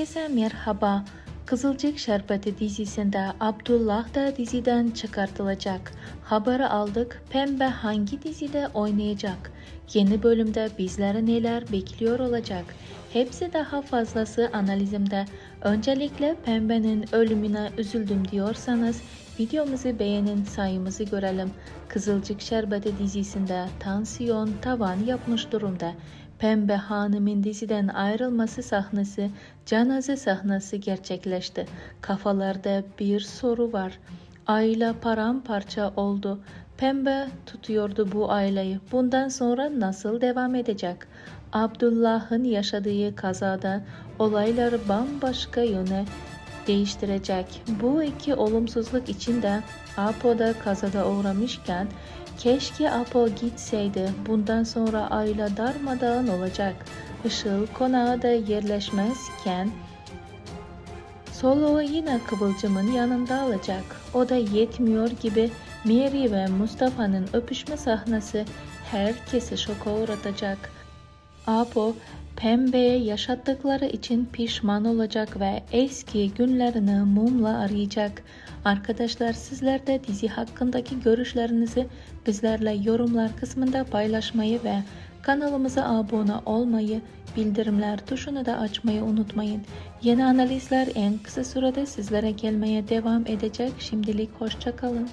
Herkese merhaba. Kızılcık Şerbeti dizisinde Abdullah da diziden çıkartılacak. Haberi aldık. Pembe hangi dizide oynayacak? Yeni bölümde bizleri neler bekliyor olacak? Hepsi daha fazlası analizimde. Öncelikle Pembe'nin ölümüne üzüldüm diyorsanız videomuzu beğenin sayımızı görelim. Kızılcık Şerbeti dizisinde tansiyon tavan yapmış durumda. Pembe Hanım'ın diziden ayrılması sahnesi, cenaze sahnesi gerçekleşti. Kafalarda bir soru var. Aile paramparça oldu. Pembe tutuyordu bu aileyi. Bundan sonra nasıl devam edecek? Abdullah'ın yaşadığı kazada olaylar bambaşka yöne değiştirecek. Bu iki olumsuzluk içinde Apo da kazada uğramışken keşke Apo gitseydi. Bundan sonra aile darmadağın olacak. Işıl konağa da yerleşmezken Soluğu yine Kıvılcım'ın yanında alacak. O da yetmiyor gibi Mary ve Mustafa'nın öpüşme sahnesi herkesi şoka uğratacak. Apo Pembe'ye yaşattıkları için pişman olacak ve eski günlerini mumla arayacak. Arkadaşlar sizler de dizi hakkındaki görüşlerinizi bizlerle yorumlar kısmında paylaşmayı ve kanalımıza abone olmayı, bildirimler tuşunu da açmayı unutmayın. Yeni analizler en kısa sürede sizlere gelmeye devam edecek. Şimdilik hoşçakalın.